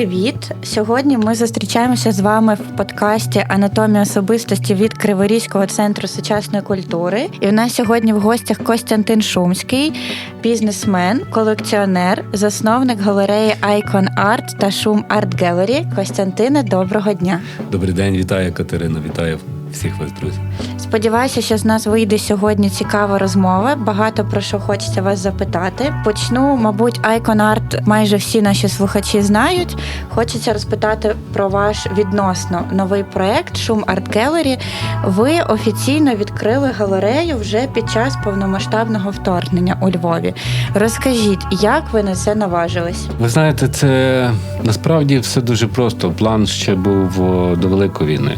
привіт! Сьогодні ми зустрічаємося з вами в подкасті Анатомія особистості від Криворізького центру сучасної культури. І у нас сьогодні в гостях Костянтин Шумський, бізнесмен, колекціонер, засновник галереї Icon Art та Шум Art Gallery. Костянтине, доброго дня! Добрий день, вітаю Катерина, вітаю всіх вас, друзі. Сподіваюся, що з нас вийде сьогодні цікава розмова. Багато про що хочеться вас запитати. Почну, мабуть, Art майже всі наші слухачі знають. Хочеться розпитати про ваш відносно новий проект Шум Art Gallery. Ви офіційно відкрили галерею вже під час повномасштабного вторгнення у Львові. Розкажіть, як ви на це наважились? Ви знаєте, це насправді все дуже просто. План ще був до Великої війни.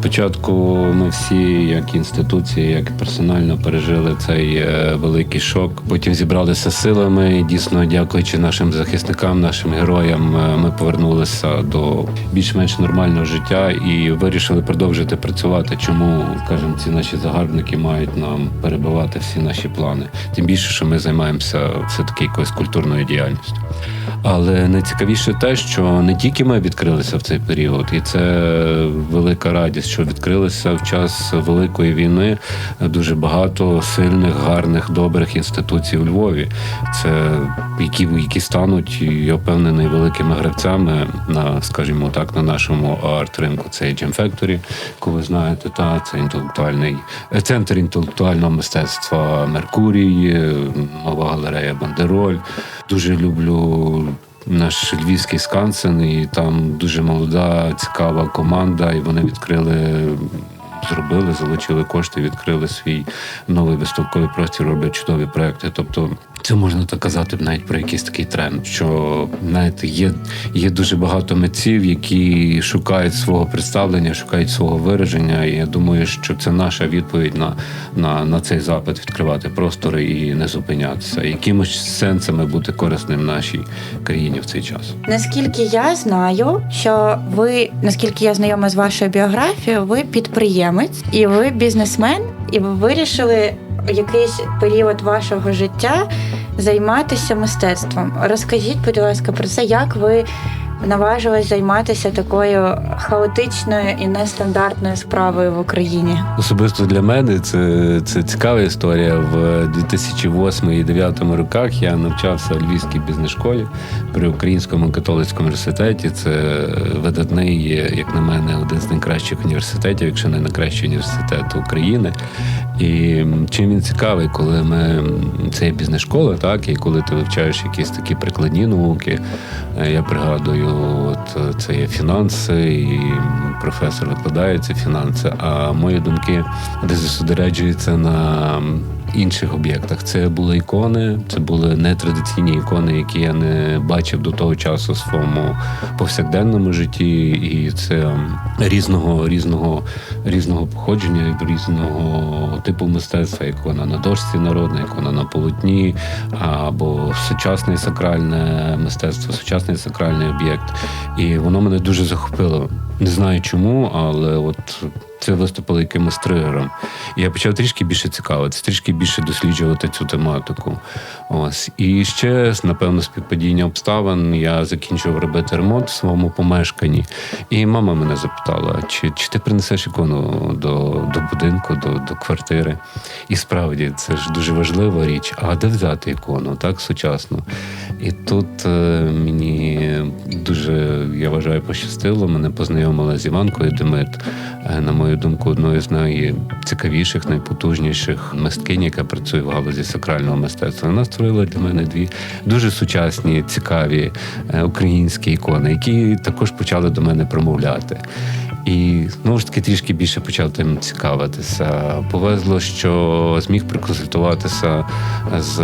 Спочатку ми всі, як інституції, як персонально пережили цей е, великий шок. Потім зібралися силами. І дійсно, дякуючи нашим захисникам, нашим героям, е, ми повернулися до більш-менш нормального життя і вирішили продовжити працювати. Чому скажімо, ці наші загарбники мають нам перебивати всі наші плани? Тим більше, що ми займаємося все таки якоюсь культурною діяльністю. Але найцікавіше те, що не тільки ми відкрилися в цей період, і це велика радість, що відкрилися в час великої війни дуже багато сильних, гарних, добрих інституцій у Львові. Це які, які стануть, я впевнений, великими гравцями на, скажімо так, на нашому арт-ринку. Це Gem Factory, яку ви знаєте, та це інтелектуальний центр інтелектуального мистецтва Меркурій, нова галерея Бандероль. Дуже люблю наш львівський скансен, і там дуже молода, цікава команда, і вони відкрили. Зробили, залучили кошти, відкрили свій новий виставковий простір, роблять чудові проекти. Тобто, це можна так казати навіть про якийсь такий тренд. Що знаєте, є є дуже багато митців, які шукають свого представлення, шукають свого вираження. І я думаю, що це наша відповідь на, на, на цей запит відкривати простори і не зупинятися, якимось сенсами бути корисним нашій країні в цей час. Наскільки я знаю, що ви, наскільки я знайома з вашою біографією, ви підприємець і ви бізнесмен, і ви вирішили якийсь період вашого життя займатися мистецтвом. Розкажіть, будь ласка, про це, як ви наважились займатися такою хаотичною і нестандартною справою в Україні? Особисто для мене це це цікава історія. В 2008 і 2009 роках я навчався у Львівській бізнес-школі при Українському католицькому університеті. Це видатний, як на мене, один з найкращих університетів, якщо не найкращий університет України. І чим він цікавий, коли ми це бізнес-школа, так і коли ти вивчаєш якісь такі прикладні науки, я пригадую, от це є фінанси, і професор викладає ці фінанси. А мої думки десь зосереджуються на інших об'єктах. Це були ікони, це були нетрадиційні ікони, які я не бачив до того часу в своєму повсякденному житті, і це різного різного різного походження, різного типу мистецтва, ікона на дошці народна, ікона на полотні, або сучасне сакральне мистецтво, сучасний сакральний об'єкт. І воно мене дуже захопило. Не знаю чому, але от це виступило якимось тригером. І я почав трішки більше цікавитися, трішки більше досліджувати цю тематику. Ось. І ще, напевно, співпадіння обставин я закінчив робити ремонт в своєму помешканні. І мама мене запитала, чи чи ти принесеш ікону до до будинку, до до квартири. І справді це ж дуже важлива річ. А де взяти ікону, так, сучасну? І тут е, мені дуже, я вважаю, пощастило. Мене познайомила з Іванкою Демит. Е, на мою думку, одною з найцікавіших, найпотужніших мисткинь, яка працює в галузі сакрального мистецтва. Вона створила для мене дві дуже сучасні, цікаві е, українські ікони, які також почали до мене промовляти. І знову ж таки трішки більше почав тим цікавитися. Повезло, що зміг проконсультуватися з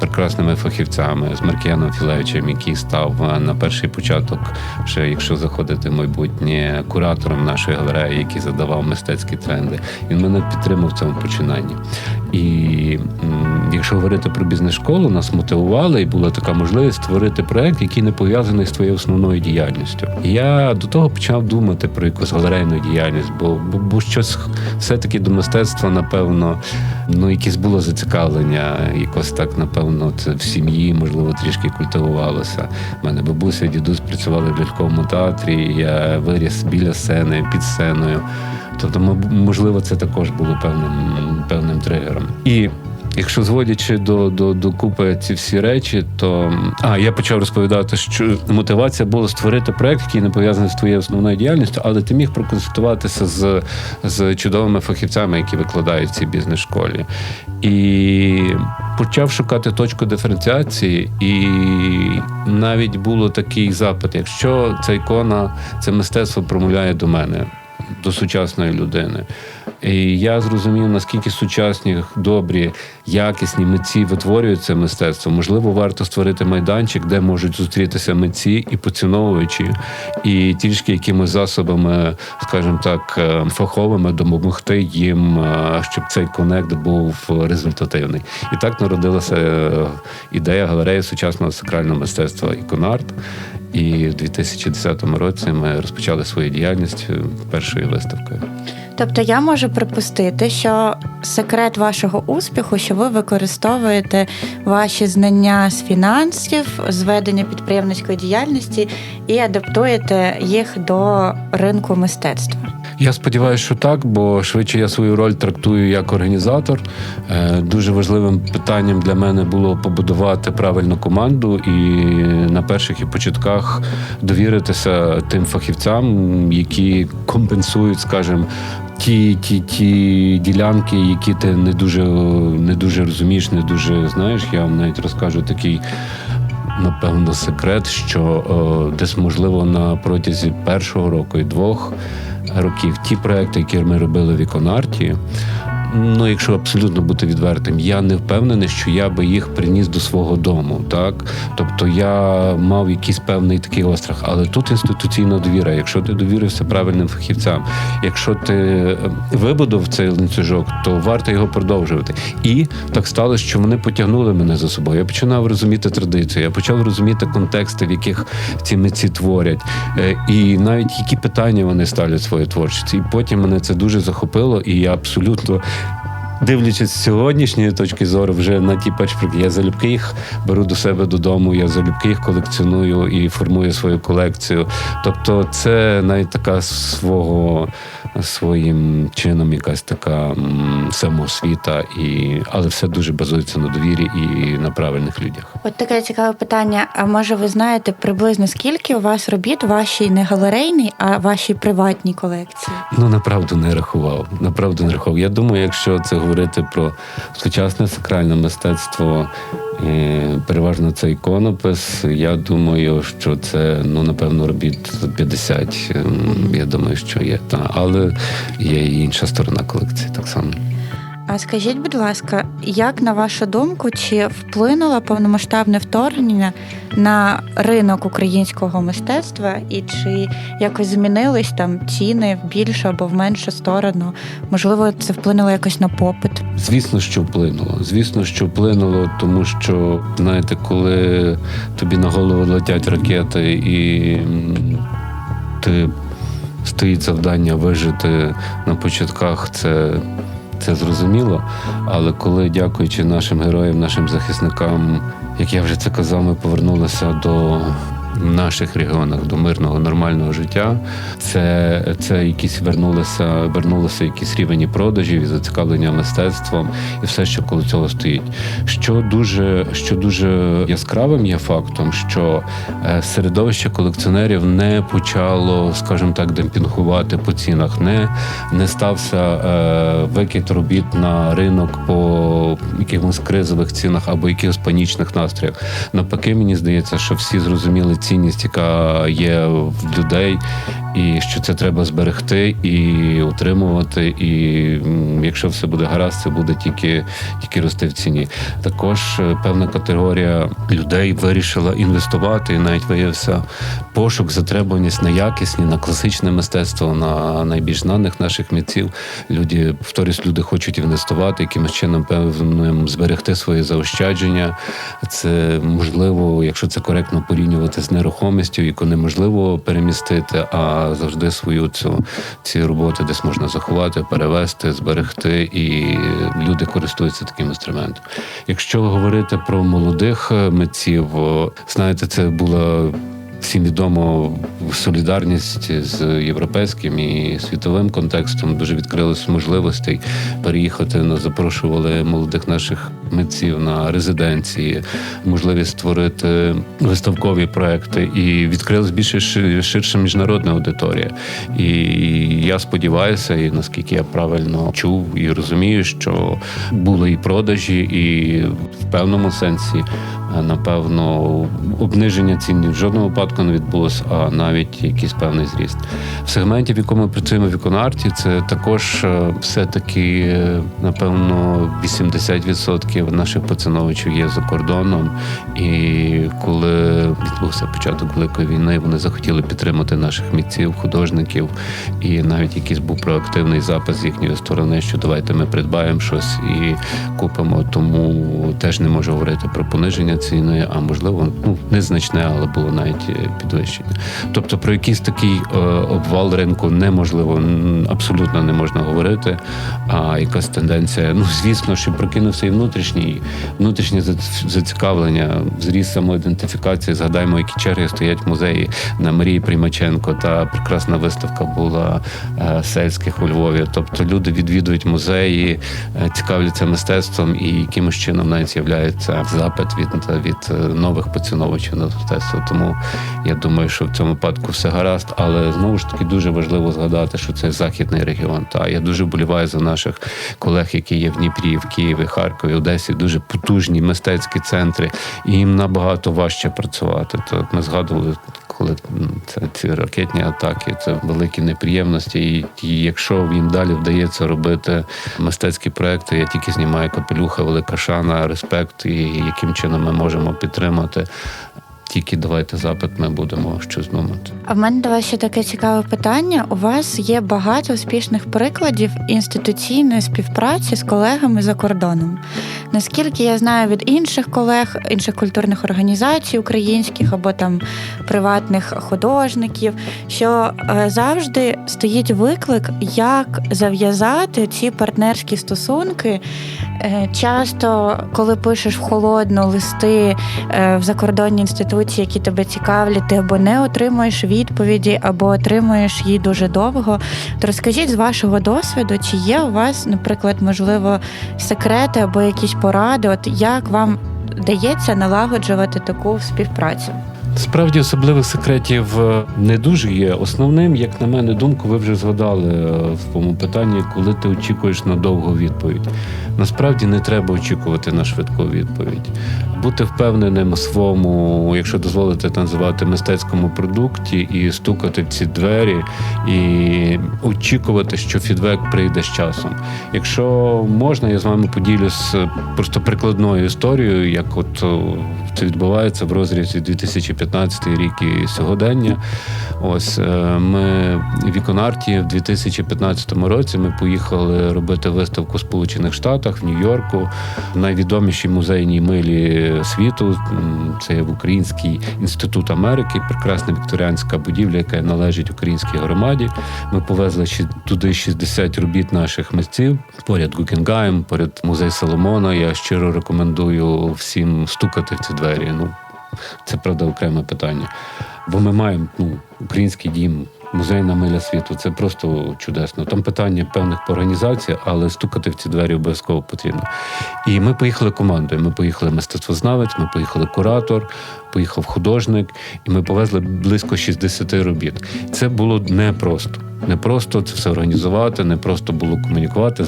прекрасними фахівцями, з Маркіяном Філевичем, який став на перший початок, вже якщо заходити в майбутнє куратором нашої галереї, який задавав мистецькі тренди. Він мене підтримав в цьому починанні. І якщо говорити про бізнес-школу, нас мотивували, і була така можливість створити проект, який не пов'язаний з твоєю основною діяльністю. І я до того почав думати про якусь галерею галерейну діяльність, бо, бо, щось все-таки до мистецтва, напевно, ну якесь було зацікавлення, якось так, напевно, це в сім'ї, можливо, трішки культивувалося. У мене бабуся, дідусь працювали в ляльковому театрі. Я виріс біля сцени, під сценою. Тобто, можливо, це також було певним, певним тригером. І Якщо зводячи до, до, до купи ці всі речі, то а я почав розповідати, що мотивація була створити проект, який не пов'язаний з твоєю основною діяльністю, але ти міг проконсультуватися з, з чудовими фахівцями, які викладають в цій бізнес-школі. І почав шукати точку диференціації, і навіть було такий запит: якщо ця ікона, це мистецтво промовляє до мене, до сучасної людини. І я зрозумів, наскільки сучасні, добрі, якісні митці витворюють це мистецтво. Можливо, варто створити майданчик, де можуть зустрітися митці і поціновувачі, і трішки якимись засобами, скажімо так, е, фаховими допомогти їм, е, щоб цей конект був результативний. І так народилася е, ідея галереї сучасного сакрального мистецтва іконарт. І в 2010 році ми розпочали свою діяльність е, першою виставкою. Тобто я можу припустити, що секрет вашого успіху, що ви використовуєте ваші знання з фінансів, з ведення підприємницької діяльності і адаптуєте їх до ринку мистецтва. Я сподіваюся, що так, бо швидше я свою роль трактую як організатор. Е, Дуже важливим питанням для мене було побудувати правильну команду і на перших і початках довіритися тим фахівцям, які компенсують, скажімо, ті, ті, ті ділянки, які ти не дуже, не дуже розумієш, не дуже знаєш. Я вам навіть розкажу такий напевно, секрет, що е, десь можливо на протязі першого року і двох років ті проекти, які ми робили в Іконарті. Ну, якщо абсолютно бути відвертим, я не впевнений, що я би їх приніс до свого дому. Так, тобто я мав якийсь певний такий острах, але тут інституційна довіра. Якщо ти довірився правильним фахівцям, якщо ти е, вибудов цей ланцюжок, то варто його продовжувати. І так сталося, що вони потягнули мене за собою. Я починав розуміти традицію, я почав розуміти контексти, в яких ці митці творять, Е, і навіть які питання вони ставлять своїй творчості. І потім мене це дуже захопило, і я абсолютно. Дивлячись з сьогоднішньої точки зору, вже на ті перші я залюбки їх беру до себе додому, я залюбки їх колекціоную і формую свою колекцію. Тобто, це навіть така свого своїм чином якась така самоосвіта, і але все дуже базується на довірі і на правильних людях. От таке цікаве питання. А може, ви знаєте приблизно скільки у вас робіт вашій не галерейній, а вашій приватній колекції? Ну направду не рахував. Направду не рахував. Я думаю, якщо це говорити про сучасне сакральне мистецтво, переважно це іконопис. Я думаю, що це ну напевно робіт 50. ем, Я думаю, що є та але є і інша сторона колекції так само. А скажіть, будь ласка, як на вашу думку, чи вплинуло повномасштабне вторгнення на ринок українського мистецтва, і чи якось змінились там ціни в більшу або в меншу сторону? Можливо, це вплинуло якось на попит? Звісно, що вплинуло. Звісно, що вплинуло, тому що знаєте, коли тобі на голову летять ракети, і ти стоїть завдання вижити на початках, це, це зрозуміло. Але коли, дякуючи нашим героям, нашим захисникам, як я вже це казав, ми повернулися до. В наших регіонах до мирного нормального життя це, це якісь вернулося, вернулося якийсь рівень і продажів і зацікавлення мистецтвом, і все, що коло цього стоїть. Що дуже, що дуже яскравим є фактом, що е, середовище колекціонерів не почало, скажімо так, демпінгувати по цінах, не, не стався е, викид робіт на ринок по якихось кризових цінах або якихось панічних настроях. Навпаки, мені здається, що всі зрозуміли цінність, яка є в людей, і що це треба зберегти і утримувати. І якщо все буде гаразд, це буде тільки, тільки рости в ціні. Також е, певна категорія людей вирішила інвестувати, і навіть виявився пошук, затребуваність на якісні, на класичне мистецтво, на найбільш знаних наших митців. Люди, повторюсь, люди хочуть інвестувати, якимось чином певним зберегти свої заощадження. Це можливо, якщо це коректно порівнювати з нерухомістю, яку неможливо перемістити, а завжди свою цю ці роботи десь можна заховати, перевести, зберегти, і люди користуються таким інструментом. Якщо говорити про молодих е, митців, знаєте, це була. Всім відомо солідарність з європейським і світовим контекстом дуже відкрилось можливостей переїхати. Нас запрошували молодих наших митців на резиденції, можливість створити виставкові проекти, і відкрилась більше ширша міжнародна аудиторія. І я сподіваюся, і наскільки я правильно чув і розумію, що були і продажі, і в певному сенсі напевно, обниження цін в жодному випадку не відбулося, а навіть якийсь певний зріст. В сегменті, в якому ми працюємо в Іконарті, це також е, все-таки, е, напевно, 80% наших поціновичів є за кордоном. І коли відбувся початок великої війни, вони захотіли підтримати наших митців, художників, і навіть якийсь був проактивний запис з їхньої сторони, що давайте ми придбаємо щось і купимо. Тому теж не можу говорити про пониження ціни, а можливо, ну незначне, але було навіть е, підвищення. Тобто про якийсь такий е, обвал ринку неможливо, абсолютно не можна говорити. А якась тенденція, ну звісно, що прокинувся і внутрішній, внутрішнє зацікавлення, зріст самоідентифікації. Згадаємо, які черги стоять в музеї на Марії Приймаченко. Та прекрасна виставка була е, сельських у Львові. Тобто люди відвідують музеї, цікавляться мистецтвом і якимось чином навіть з'являється запит від, від е, нових поціновувачів на мистецтво. Тому я думаю, що в цьому випадку все гаразд, але знову ж таки дуже важливо згадати, що це західний регіон. Та я дуже боліваю за наших колег, які є в Дніпрі, в Києві, Харкові, Одесі. Дуже потужні мистецькі центри, і їм набагато важче працювати. То ми згадували. Коли це ці ракетні атаки, це великі неприємності. І, якщо їм далі вдається робити мистецькі проекти, я тільки знімаю капелюха, велика шана, респект, і яким чином ми можемо підтримати. Тільки давайте запит, ми будемо щось думати. А в мене до вас ще таке цікаве питання. У вас є багато успішних прикладів інституційної співпраці з колегами за кордоном. Наскільки я знаю від інших колег, інших культурних організацій українських або там приватних художників, що е, завжди стоїть виклик, як зав'язати ці партнерські стосунки. Е, Часто, коли пишеш в холодну листи е, в закордонні інституції, які тебе цікавлять, ти або не отримуєш відповіді, або отримуєш її дуже довго. То розкажіть з вашого досвіду, чи є у вас, наприклад, можливо, секрети або якісь поради, от як вам дається налагоджувати таку співпрацю? Справді особливих секретів е, не дуже є. Основним, як на мене, думку, ви вже згадали е, в тому питанні, коли ти очікуєш на довгу відповідь. Насправді не треба очікувати на швидку відповідь. Бути впевненим у своєму, якщо дозволите так називати, мистецькому продукті, і стукати в ці двері, і очікувати, що фідбек прийде з часом. Якщо можна, я з вами поділюсь е, просто прикладною історією, як от це відбувається в розрізі 2015 рік і сьогодення. Ось е, ми в Іконарті в 2015 році ми поїхали робити виставку Сполучених Штатах в Нью-Йорку, в найвідомішій музейній милі світу. Це в Український інститут Америки, прекрасна вікторіанська будівля, яка належить українській громаді. Ми повезли туди 60 робіт наших митців. Поряд Гукінгайм, поряд музей Соломона. Я щиро рекомендую всім стукати в ці двері. Ну це правда окреме питання. Бо ми маємо ну, український дім, музейна миля світу. Це просто чудесно. Там питання певних по організації, але стукати в ці двері обов'язково потрібно. І ми поїхали командою. Ми поїхали мистецтвознавець, ми поїхали куратор, поїхав художник, і ми повезли близько 60 робіт. Це було непросто. Не просто це все організувати, не просто було комунікувати,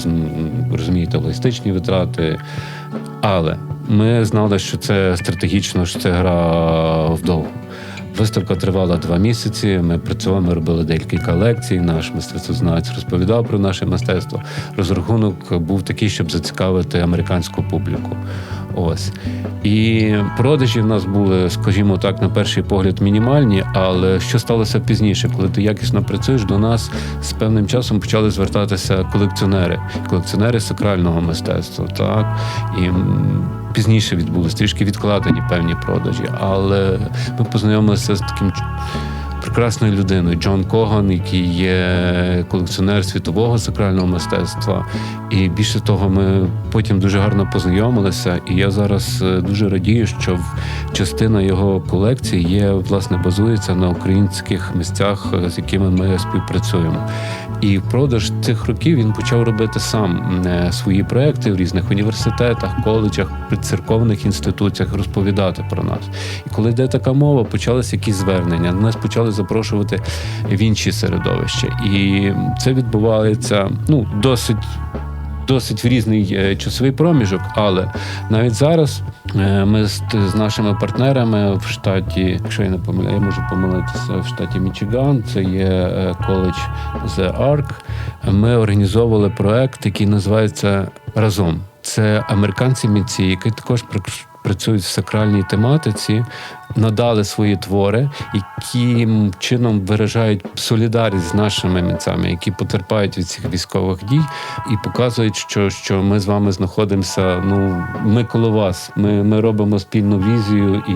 розумієте, логістичні витрати. Але ми знали, що це стратегічно, що це гра вдовго. Виставка тривала два місяці. Ми працювали, ми робили декілька лекцій. Наш мистецтвознавець розповідав про наше мистецтво. Розрахунок був такий, щоб зацікавити американську публіку. Ось і продажі в нас були, скажімо так, на перший погляд мінімальні. Але що сталося пізніше, коли ти якісно працюєш, до нас з певним часом почали звертатися колекціонери, колекціонери сакрального мистецтва. Так і пізніше відбулися, трішки відкладені певні продажі, але ми познайомилися з таким прекрасною людиною. Джон Коган, який є колекціонер світового сакрального мистецтва. І більше того, ми потім дуже гарно познайомилися. І я зараз е, дуже радію, що частина його колекції є власне базується на українських місцях, е, з якими ми співпрацюємо. І впродовж цих років він почав робити сам е, свої проекти в різних університетах, коледжах, церковних інституціях розповідати про нас. І коли йде така мова, почалися якісь звернення. Нас почали запрошувати в інші середовища. І це відбувається ну досить. Досить в різний е, часовий проміжок, але навіть зараз е, ми з, нашими партнерами в штаті, якщо я не помиляю, я можу помилитися в штаті Мічиган, це є е, коледж The Arc. Ми організовували проект, який називається Разом. Це американці митці, які також працюють в сакральній тематиці, надали свої твори, яким чином виражають солідарність з нашими митцями, які потерпають від цих військових дій, і показують, що, що ми з вами знаходимося. Ну, ми коло вас. Ми, ми робимо спільну візію і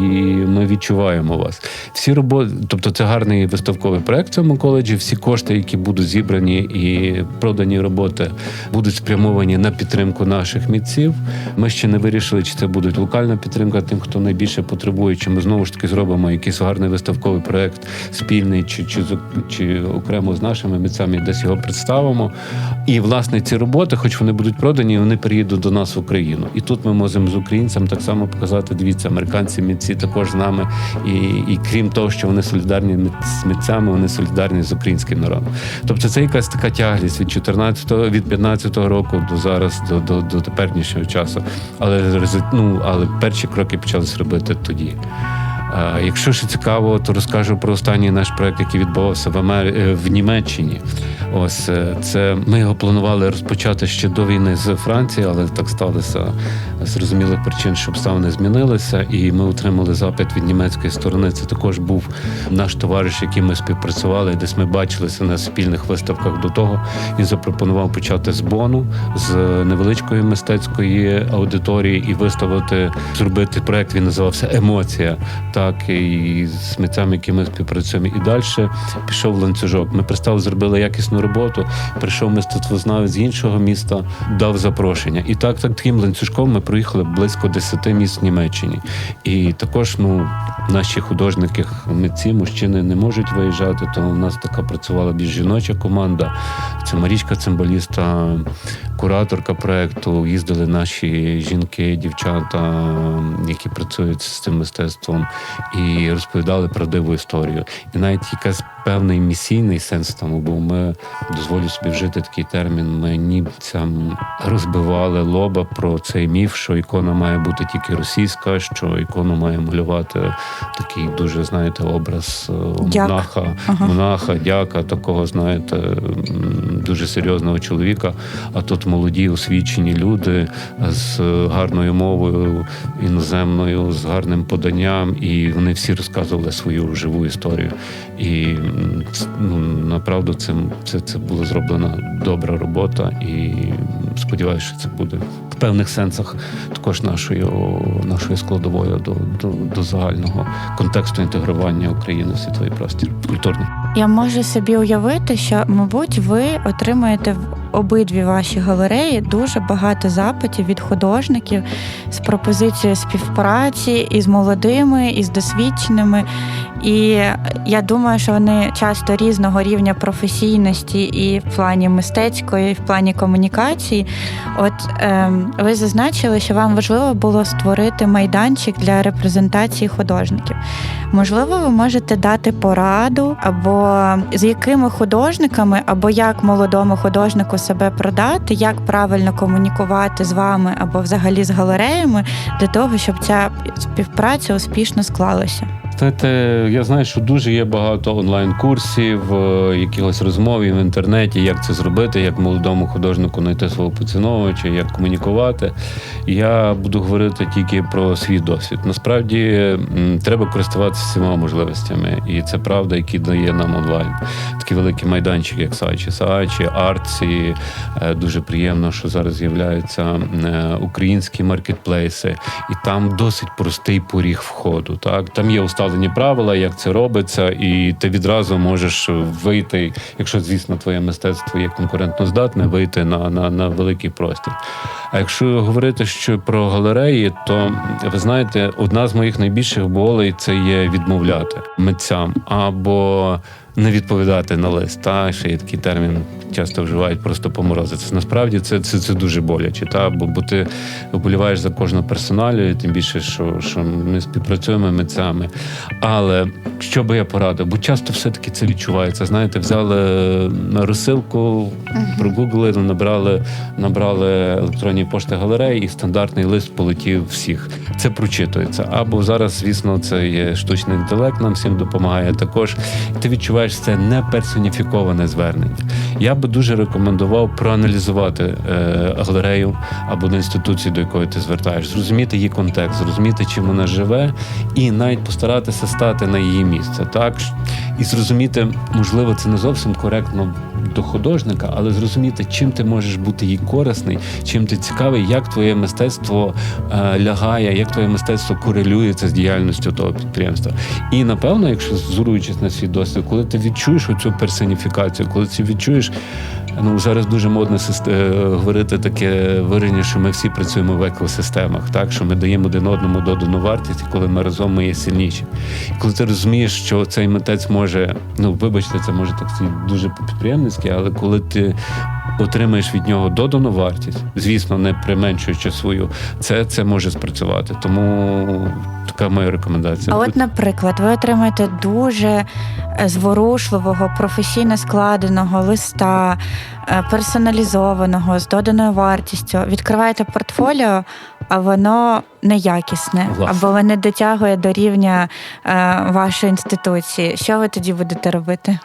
ми відчуваємо вас. Всі роботи, тобто це гарний виставковий проект в цьому коледжі. Всі кошти, які будуть зібрані і продані роботи, будуть спрямовані на підтримку наших митців. Ми ще не вирішили, чи це буде локальна підтримка тим, хто найбільше потребує, чи ми знову ж таки зробимо якийсь гарний виставковий проект спільний, чи, чи, чи окремо з нашими митцями десь його представимо. І власне ці роботи, хоч вони будуть продані, вони приїдуть до нас в Україну. І тут ми можемо з українцям так само показати. Дивіться, американці митці також з нами. І, і крім того, що вони солідарні з митцями, вони солідарні з українським народом. Тобто це якась така тяглість від 14-го, від 15-го року до зараз, до, до, до теперішнього часу. Але ну, але перші кроки почалися робити тоді. Якщо ще цікаво, то розкажу про останній наш проект, який відбувався в Амер... е, в Німеччині. Ось е, це ми його планували розпочати ще до війни з Франції, але так сталося зрозумілих причин, що обставини змінилися, і ми отримали запит від німецької сторони. Це також був наш товариш, який ми співпрацювали. Десь ми бачилися на спільних виставках до того. Він запропонував почати з бону з невеличкої мистецької аудиторії і виставити, зробити проект. Він називався Емоція. Так і з митцями, які ми співпрацюємо. І далі пішов ланцюжок. Ми представили, зробили якісну роботу. Прийшов мистецтвознавець з іншого міста, дав запрошення. І так, так таким ланцюжком ми проїхали близько 10 міст Німеччині. І також, ну, наші художники, митці, мужчини не можуть виїжджати, тому в нас така працювала більш жіноча команда. Це Марічка Цимбаліста, кураторка проекту. Їздили наші жінки, дівчата, які працюють з цим мистецтвом, і розповідали правдиву історію. І навіть якась певний місійний сенс тому був. Ми дозволю собі вжити такий термін. Ми німцям розбивали лоба про цей міф, що ікона має бути тільки російська, що ікону має малювати такий дуже, знаєте, образ е, Дяк. монаха, Ага. монаха, дяка, такого, знаєте, дуже серйозного чоловіка. А тут молоді освічені люди з гарною мовою іноземною, з гарним поданням, і вони всі розказували свою живу історію. І ну, направду це, це, це була зроблена добра робота, і сподіваюся, що це буде в певних сенсах також нашою, нашою складовою до, до, до загального контексту інтегрування України в світовий простір культурний. Я можу собі уявити, що, мабуть, ви отримаєте в обидві ваші галереї дуже багато запитів від художників з пропозицією співпраці із молодими, із досвідченими. І я думаю, що вони часто різного рівня професійності і в плані мистецької, і в плані комунікації. От ем, ви зазначили, що вам важливо було створити майданчик для репрезентації художників. Можливо, ви можете дати пораду, або з якими художниками, або як молодому художнику себе продати, як правильно комунікувати з вами або взагалі з галереями для того, щоб ця співпраця успішно склалася. Знаєте, я знаю, що дуже є багато онлайн-курсів, е, якихось розмов в інтернеті, як це зробити, як молодому художнику знайти свого поціновувача, як комунікувати. Я буду говорити тільки про свій досвід. Насправді треба користуватися всіма можливостями, і це правда, які дає нам онлайн. Такі великі майданчики, як Сачі, Сачі, Арці, е, дуже приємно, що зараз з'являються е, українські маркетплейси, і там досить простий поріг входу. Так там є усталені правила, як це робиться, і ти відразу можеш вийти, якщо звісно твоє мистецтво є конкурентно здатне, вийти на, на, на великий простір. А якщо говорити що про галереї, то ви знаєте, одна з моїх найбільших болей це є відмовляти митцям або не відповідати на лист. Та ще є такий термін, часто вживають просто поморозитися. Насправді це, це, це дуже боляче, та бо, бо ти вболіваєш за кожну персоналію, тим більше, що, що ми співпрацюємо митцями. Але що би я порадив? Бо часто все-таки це відчувається. Знаєте, взяли на розсилку, прогуглили, набрали, набрали електронні пошти галереї, і стандартний лист полетів всіх. Це прочитується. Або зараз, звісно, це є штучний інтелект, нам всім допомагає також. Ти відчуваєш це не персоніфіковане звернення. Я би дуже рекомендував проаналізувати е, галерею або до інституції, до якої ти звертаєш, зрозуміти її контекст, зрозуміти, чим вона живе, і навіть постаратися стати на її місце. Так і зрозуміти, можливо, це не зовсім коректно до художника, але зрозуміти, чим ти можеш бути їй корисний, чим ти цікавий, як твоє мистецтво е, лягає, як твоє мистецтво корелюється з діяльністю того підприємства. І напевно, якщо зуруючись на свій досвід, коли ти відчуєш оцю персоніфікацію, коли ти відчуєш, ну зараз дуже модно е, говорити таке вираження, що ми всі працюємо в екосистемах, так що ми даємо один одному додану вартість, коли ми разом ми є сильніші. І коли ти розумієш, що цей митець може, ну вибачте, це може так дуже по-підприємницьки, але коли ти отримаєш від нього додану вартість, звісно, не применшуючи свою, це, це може спрацювати. Тому така моя рекомендація. А от, наприклад, ви отримаєте дуже е, зворушливого, професійно складеного листа, е, персоналізованого, з доданою вартістю. Відкриваєте портфоліо, а воно неякісне, Власне. або не дотягує до рівня е, вашої інституції. Що ви тоді будете робити?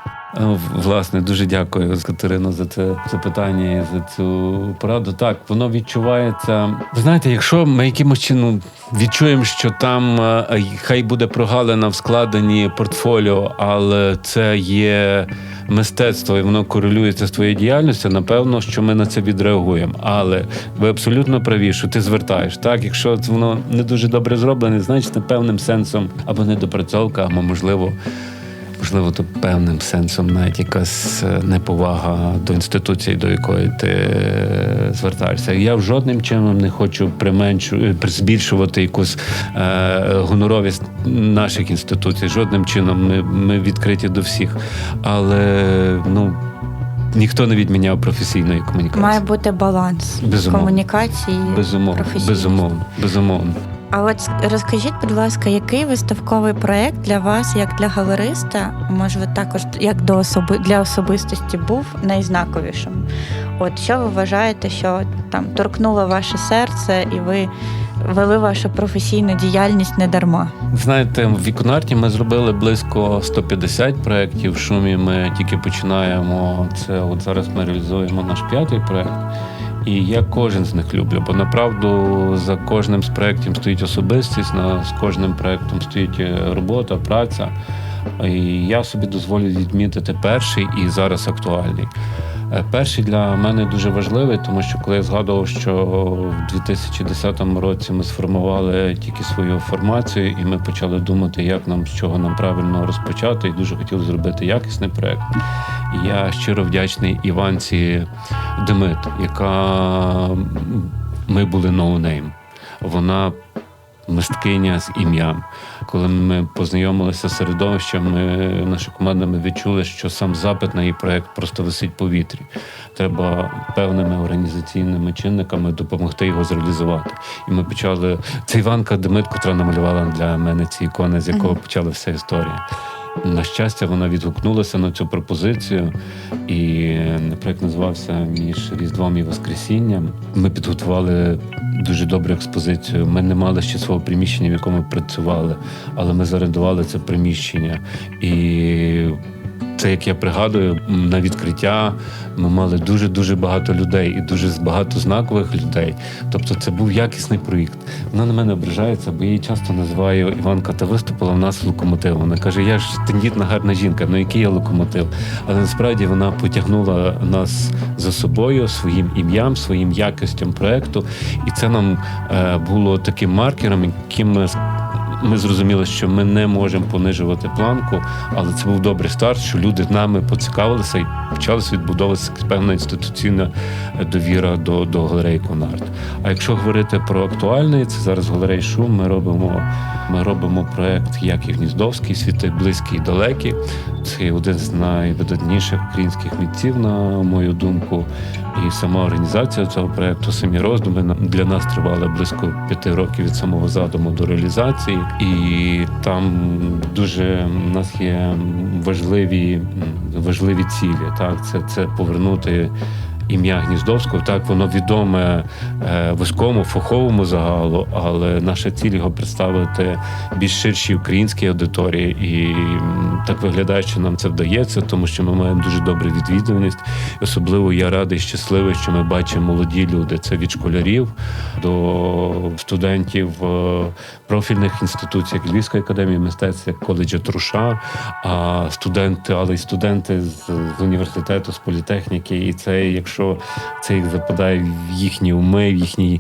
Власне, дуже дякую Катерино за це запитання і за цю пораду. Так, воно відчувається. Ви знаєте, якщо ми якимось чином відчуємо, що там е, хай буде прогалина в складенні портфоліо, але це є мистецтво, і воно корелюється з твоєю діяльністю, напевно, що ми на це відреагуємо. Але ви абсолютно праві, що ти звертаєш. Так, якщо воно не дуже добре зроблене, значить непевним сенсом або недопрацьовка, або можливо. Можливо, то певним сенсом навіть якась е, неповага до інституції, до якої ти е, звертаєшся. Я в жодним чином не хочу применшу збільшувати якусь е, гоноровість наших інституцій. Жодним чином ми, ми відкриті до всіх. Але ну ніхто не відміняв професійної комунікації. Має бути баланс Безумовно. комунікації. Безумовно, безумовно, безумовно. А от розкажіть, будь ласка, який виставковий проект для вас, як для галериста, можливо, також як до особи для особистості, був найзнаковішим? От що ви вважаєте, що там торкнуло ваше серце, і ви вели вашу професійну діяльність не дарма? Знаєте, в Віконарті ми зробили близько 150 проєктів. В шумі ми тільки починаємо. Це от зараз ми реалізуємо наш п'ятий проєкт. І я кожен з них люблю, бо направду за кожним з проєктів стоїть особистість, на з кожним проєктом стоїть е, робота, праця. І я собі дозволю відмітити перший і зараз актуальний. Е, Перший для мене дуже важливий, тому що коли я згадував, що в 2010 році ми сформували тільки свою формацію, і ми почали думати, як нам з чого нам правильно розпочати, і дуже хотіли зробити якісний проект. Я щиро вдячний Іванці Демит, яка ми були ноунейм. Вона мисткиня з ім'ям. Коли ми познайомилися з середовищем, ми, наша команда ми відчули, що сам запит на її проект просто висить в повітрі. Треба певними організаційними чинниками допомогти його зреалізувати. І ми почали. Це Іванка Демит, котра намалювала для мене ці ікони, з якого почала вся історія. На щастя, вона відгукнулася на цю пропозицію, і проект називався Між Різдвом і Воскресінням. Ми підготували дуже добру експозицію. Ми не мали ще свого приміщення, в якому працювали, але ми зарендували це приміщення. І Це як я пригадую, на відкриття ми мали дуже дуже багато людей і дуже багато знакових людей. Тобто, це був якісний проєкт. Вона на мене ображається, бо її часто називаю Іванка, та виступила в нас локомотив. Вона каже: Я ж тендітна гарна жінка, ну який я локомотив? Але насправді вона потягнула нас за собою своїм ім'ям, своїм якостям проекту, і це нам е, було таким маркером, яким ми ми зрозуміли, що ми не можемо понижувати планку, але це був добрий старт, що люди нами поцікавилися і почалася відбудовуватися певна інституційна довіра до, до галереї Конарт. А якщо говорити про актуальний, це зараз галерей Шум. Ми робимо, ми робимо проект Яків Гніздовський, світи близькі і далекі. Це один з найвидатніших українських митців, на мою думку. І сама організація цього проекту, самі роздуми для нас тривали близько п'яти років від самого задуму до реалізації. І там дуже в нас є важливі, важливі цілі. Так, це, це повернути. Ім'я Гніздовського, так воно відоме е, вузькому фаховому загалу, але наша ціль його представити більш ширшій українській аудиторії. І так виглядає, що нам це вдається, тому що ми маємо дуже добру відвідуваність. Особливо я радий, щасливий, що ми бачимо молоді люди. Це від школярів до студентів е, профільних інституцій, як Львівської академії мистецтв, як коледжа Труша, а студенти, але й студенти з, з університету, з політехніки. І це, якщо це їх западає в їхні уми, в їхній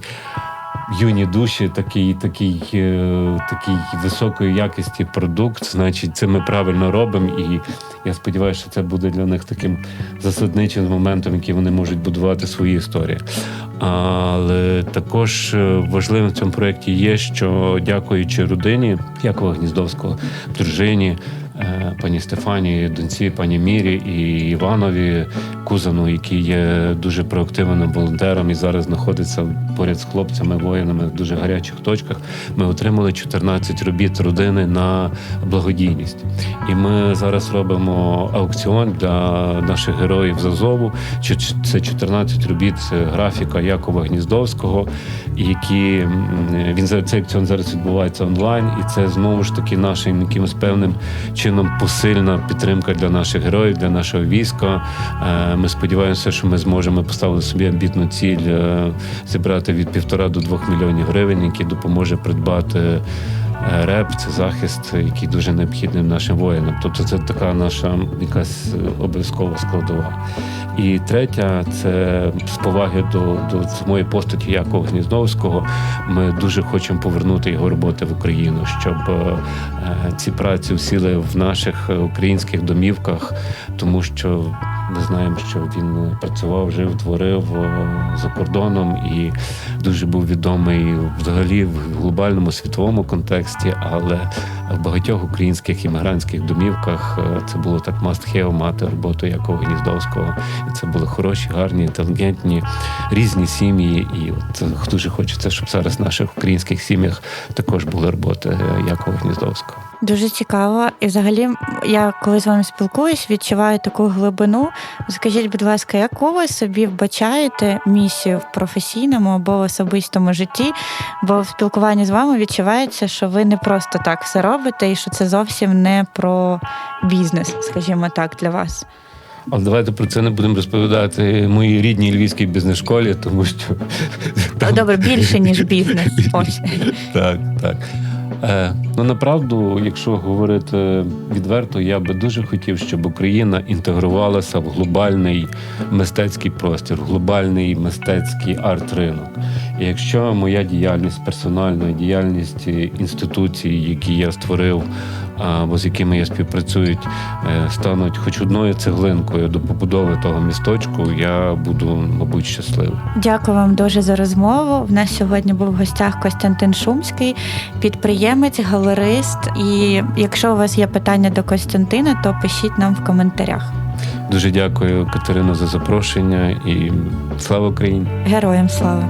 юні душі, такий, такий, е, такий високої якості продукт, значить, це ми правильно робимо. І я сподіваюся, що це буде для них таким засадничим моментом, який вони можуть будувати свої історії. Але також е, важливим в цьому проєкті є, що дякуючи родині Якова Гніздовського, дружині. Е, Пані Стефані, доньці, пані Мірі і Іванові Кузану, який є дуже проактивним волонтером і зараз знаходиться поряд з хлопцями, воїнами в дуже гарячих точках. Ми отримали 14 робіт родини на благодійність. І ми зараз робимо аукціон для наших героїв з Азову. Це 14 робіт графіка Якова Гніздовського, які він за- цей аукціон зараз відбувається онлайн, і це знову ж таки нашим якимось певним чином посильна підтримка для наших героїв, для нашого війська. Е, Ми сподіваємося, що ми зможемо поставити собі амбітну ціль е, зібрати від півтора до двох мільйонів гривень, які допоможе придбати. Е, Реп це захист, який дуже необхідний нашим воїнам. Тобто це така наша якась е, обов'язкова складова. І третя це з поваги до, до самої постаті Якова Гніздовського. Ми дуже хочемо повернути його роботи в Україну, щоб е, ці праці всіли в наших українських домівках, тому що ми знаємо, що він працював, жив, творив е, за кордоном і дуже був відомий взагалі в глобальному світовому контексті, але в багатьох українських іммігрантських домівках е, це було так must have мати роботу Якова Гніздовського. І це були хороші, гарні, інтелігентні, різні сім'ї. І от е, дуже хочеться, щоб зараз в наших українських сім'ях також були роботи е, Якова Гніздовського. Дуже цікаво. І взагалі, я коли з вами спілкуюсь, відчуваю таку глибину. Скажіть, будь ласка, яку ви собі вбачаєте місію в професійному або в особистому житті? Бо в спілкуванні з вами відчувається, що ви не просто так все робите, і що це зовсім не про бізнес, скажімо так, для вас. Але давайте про це не будемо розповідати моїй рідній львівській бізнес-школі, тому що там- Добре, більше ніж бізнес. Ось. Так, так. Ну направду, якщо говорити відверто, я би дуже хотів, щоб Україна інтегрувалася в глобальний мистецький простір, в глобальний мистецький арт-ринок. І якщо моя діяльність, персональна діяльність інституцій, які я створив, або з якими я співпрацюю, е, стануть хоч одною цеглинкою до побудови того місточку, я буду, мабуть, щасливий. Дякую вам дуже за розмову. В нас сьогодні був в гостях Костянтин Шумський, підприємець, галерист. І якщо у вас є питання до Костянтина, то пишіть нам в коментарях. Дуже дякую, Катерино, за запрошення і слава Україні! Героям слава!